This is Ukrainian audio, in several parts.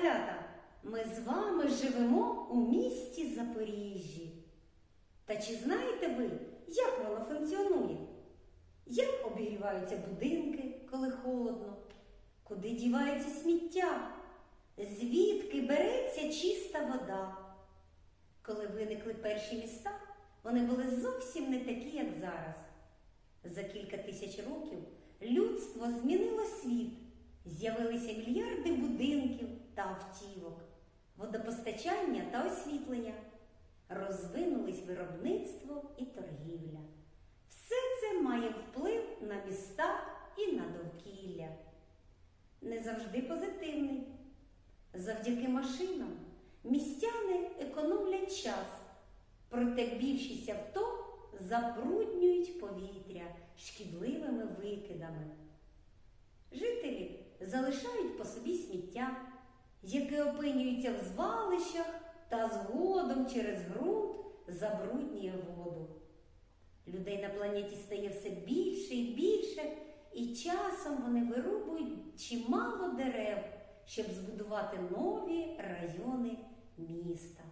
малята! Ми з вами живемо у місті Запоріжжі. Та чи знаєте ви, як воно функціонує? Як обігріваються будинки, коли холодно? Куди дівається сміття? Звідки береться чиста вода? Коли виникли перші міста, вони були зовсім не такі, як зараз. За кілька тисяч років людство змінило світ. З'явилися мільярди будинків та автівок, водопостачання та освітлення. Розвинулись виробництво і торгівля. Все це має вплив на міста і на довкілля. Не завжди позитивний. Завдяки машинам містяни економлять час, проте більшість авто забруднюють повітря шкідливими викидами. Жителі залишають по собі сміття, яке опинюється в звалищах та згодом через ґрунт забруднює воду. Людей на планеті стає все більше і більше, і часом вони вирубують чимало дерев, щоб збудувати нові райони міста.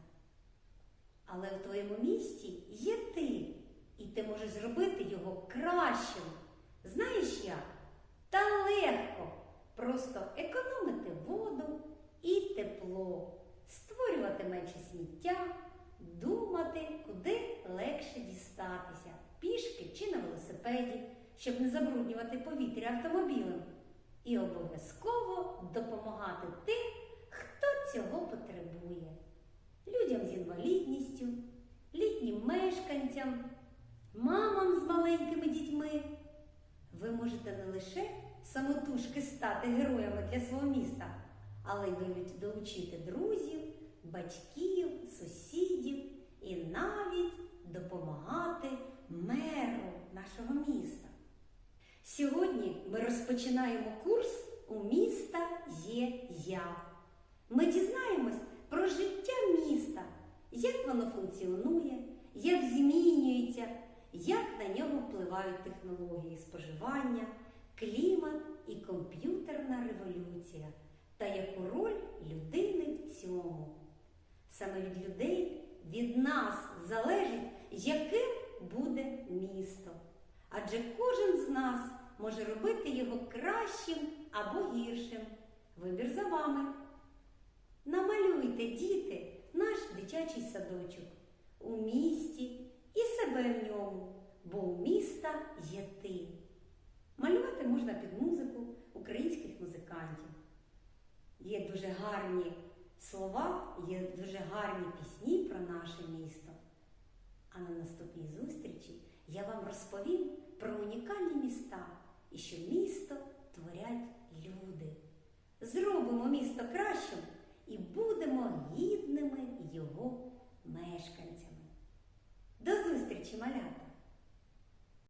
Але в твоєму місті є ти, і ти можеш зробити його кращим. Знаєш як? Та легко. Просто економити і тепло, створювати менше сміття, думати, куди легше дістатися, пішки чи на велосипеді, щоб не забруднювати повітря автомобілем. І обов'язково допомагати тим, хто цього потребує. Людям з інвалідністю, літнім мешканцям, мамам з маленькими дітьми. Ви можете не лише самотужки стати героями для свого міста, але й долучити друзів, батьків, сусідів і навіть допомагати меру нашого міста. Сьогодні ми розпочинаємо курс У міста є я. Ми дізнаємось про життя міста, як воно функціонує, як змінюється, як на нього впливають технології споживання, клімат і комп'ютерна революція, та яку роль людини в цьому. Саме від людей, від нас залежить, яким буде місто. Адже кожен з нас може робити його кращим або гіршим. Вибір за вами. Намалюйте, діти, наш дитячий садочок у місті і себе в ньому, бо у міста є ти. Малювати можна під музику українських музикантів. Є дуже гарні слова, є дуже гарні пісні про наше місто. А на наступній зустрічі я вам розповім про унікальні міста і що місто творять люди. Зробимо місто кращим і будемо гідними його мешканцями. До зустрічі, малята!